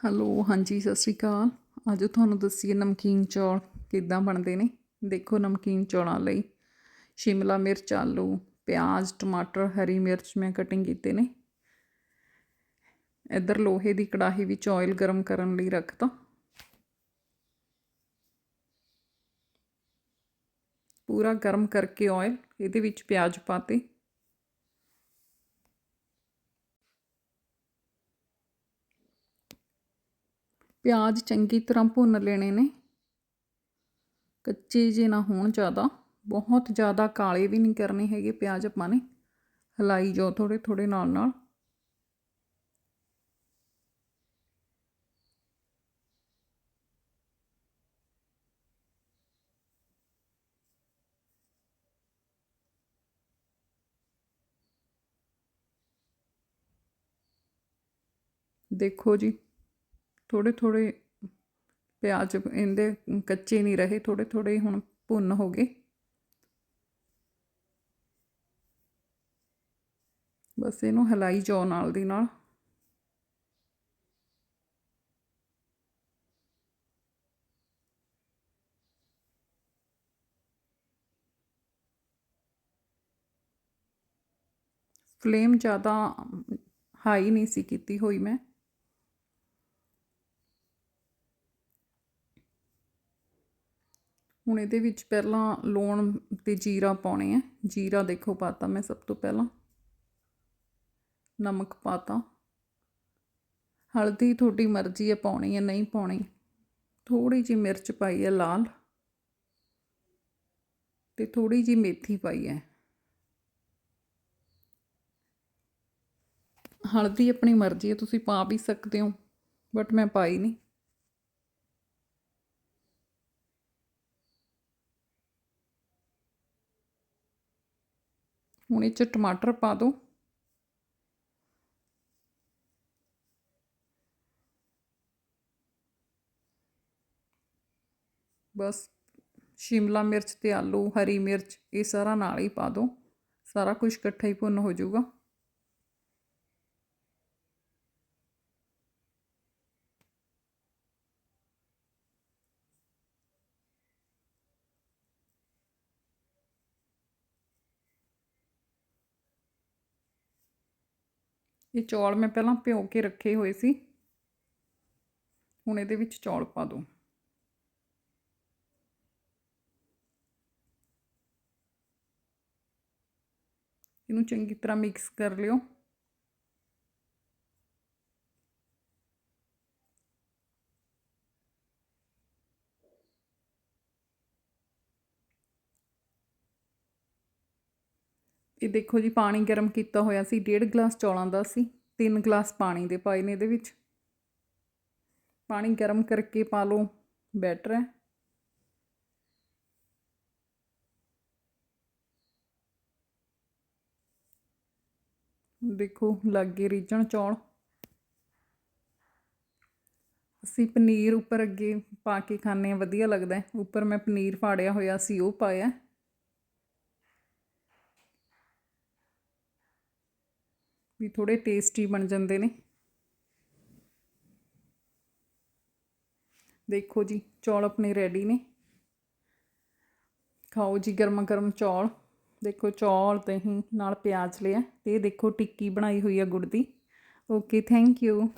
Hello, ਹਾਂਜੀ, ਸਤਿ ਸ਼੍ਰੀ ਅਕਾਲ। ਅੱਜ ਤੁਹਾਨੂੰ ਦੱਸੀਏ ਨਮਕੀਨ ਚੌਲ ਕਿੱਦਾਂ ਬਣਦੇ ਨੇ। ਦੇਖੋ ਨਮਕੀਨ ਚੌਲਾਂ ਲਈ। ਸ਼ਿਮਲਾ ਮਿਰਚ, ਆਲੂ, ਪਿਆਜ਼, ਟਮਾਟਰ, ਹਰੀ ਮਿਰਚ ਮੈਂ ਕਟਿੰਗ ਕੀਤੇ ਨੇ। ਇੱਧਰ ਲੋਹੇ ਦੀ ਕੜਾਹੀ ਵਿੱਚ ਆਇਲ ਗਰਮ ਕਰਨ ਲਈ ਰੱਖਤਾ। ਪੂਰਾ ਗਰਮ ਕਰਕੇ ਆਇਲ ਇਹਦੇ ਵਿੱਚ ਪਿਆਜ਼ ਪਾਤੇ ਪਿਆਜ਼ ਚੰਗੀ ਤਰ੍ਹਾਂ ਭੁੰਨ ਲੈਣੇ ਨੇ। ਕੱਚੇ ਜੇ ਨਾ ਹੋਣ ਜ਼ਿਆਦਾ। ਬਹੁਤ ਜ਼ਿਆਦਾ ਕਾਲੇ ਵੀ ਨਹੀਂ ਕਰਨੇ ਹੈਗੇ ਪਿਆਜ਼ ਆਪਾਂ ਨੇ। ਹਲਾਈ ਜਾਓ ਥੋੜੇ ਥੋੜੇ ਨਾਲ ਨਾਲ। ਦੇਖੋ ਜੀ। ਥੋੜੇ ਥੋੜੇ ਪਿਆਜ਼ ਇਹਦੇ ਕੱਚੇ ਨਹੀਂ ਰਹੇ ਥੋੜੇ ਥੋੜੇ ਹੁਣ ਭੁੰਨ ਹੋ ਗਏ। ਬਸ ਇਹਨੂੰ ਹਲਾਈ ਜਾਓ ਨਾਲ ਦੀ ਨਾਲ। ਫਲੇਮ ਜ਼ਿਆਦਾ ਹਾਈ ਨਹੀਂ ਸੀ ਕੀਤੀ ਹੋਈ ਮੈਂ। ਹੁਣ ਇਹਦੇ ਵਿੱਚ ਪਹਿਲਾਂ ਲੂਣ ਤੇ ਜੀਰਾ ਪਾਉਣੇ ਆ। ਜੀਰਾ ਦੇਖੋ ਪਾਤਾ ਮੈਂ ਸਭ ਤੋਂ ਪਹਿਲਾਂ। ਨਮਕ ਪਾਤਾ। ਹਲਦੀ ਤੁਹਾਡੀ ਮਰਜ਼ੀ ਹੈ ਪਾਉਣੀ ਹੈ ਨਹੀਂ ਪਾਉਣੀ। ਥੋੜੀ ਜਿਹੀ ਮਿਰਚ ਪਾਈ ਹੈ ਲਾਲ। ਤੇ ਥੋੜੀ ਜਿਹੀ ਮੇਥੀ ਪਾਈ ਹੈ ਹਲਦੀ ਆਪਣੀ ਮਰਜ਼ੀ ਹੈ ਤੁਸੀਂ ਪਾ ਵੀ ਸਕਦੇ ਹੋ, ਬਟ ਮੈਂ ਪਾਈ ਨਹੀਂ। ਹੁਣ ਇਹ 'ਚ ਟਮਾਟਰ ਪਾ ਦਿਓ ਬਸ ਸ਼ਿਮਲਾ ਮਿਰਚ ਤੇ ਆਲੂ, ਹਰੀ ਮਿਰਚ ਇਹ ਸਾਰਾ ਨਾਲ ਹੀ ਪਾ ਦਿਓ ਸਾਰਾ ਕੁਝ ਇਕੱਠਾ ਹੀ ਭੁੰਨ ਹੋ ਜਾਊਗਾ। ਇਹ ਚੌਲ ਮੈਂ ਪਹਿਲਾਂ ਭਿਓ ਕੇ ਰੱਖੇ ਹੋਏ ਸੀ। ਹੁਣ ਇਹਦੇ ਵਿੱਚ ਚੌਲ ਪਾ ਦੋ। ਇਹਨੂੰ ਚੰਗੀ ਤਰ੍ਹਾਂ ਮਿਕਸ ਕਰ ਲਿਓ। ਇਹ ਦੇਖੋ ਜੀ, ਪਾਣੀ ਗਰਮ ਕੀਤਾ ਹੋਇਆ ਸੀ, ਡੇਢ ਗਲਾਸ ਚੌਲਾਂ ਦਾ ਸੀ, ਤਿੰਨ ਗਲਾਸ ਪਾਣੀ ਦੇ ਪਾਏ ਨੇ ਇਹਦੇ ਵਿੱਚ। ਪਾਣੀ ਗਰਮ ਕਰਕੇ ਪਾ ਲਓ, ਬੈਟਰ ਹੈ। ਦੇਖੋ, ਲੱਗੇ ਰੀਝਣ ਚੌਲ। ਅਸੀਂ ਪਨੀਰ ਉੱਪਰ ਅੱਗੇ ਪਾ ਕੇ ਖਾਣੇ ਆ ਵਧੀਆ ਲੱਗਦਾ ਉੱਪਰ ਮੈਂ ਪਨੀਰ ਫਾੜਿਆ ਹੋਇਆ ਸੀ, ਉਹ ਪਾਇਆ। ਵੀ ਥੋੜੇ ਟੇਸਟੀ ਬਣ ਜਾਂਦੇ ਨੇ। ਦੇਖੋ ਜੀ, ਚੌਲ ਆਪਣੇ ਰੈਡੀ ਨੇ। ਖਾਓ ਜੀ ਗਰਮਾ ਗਰਮ ਚੌਲ। ਦੇਖੋ ਚੌਲ ਦਹੀਂ ਨਾਲ ਪਿਆਜ਼ ਲਿਆ। ਤੇ ਦੇਖੋ ਟਿੱਕੀ ਬਣਾਈ ਹੋਈ ਆ ਗੁੜ ਦੀ। Okay thank you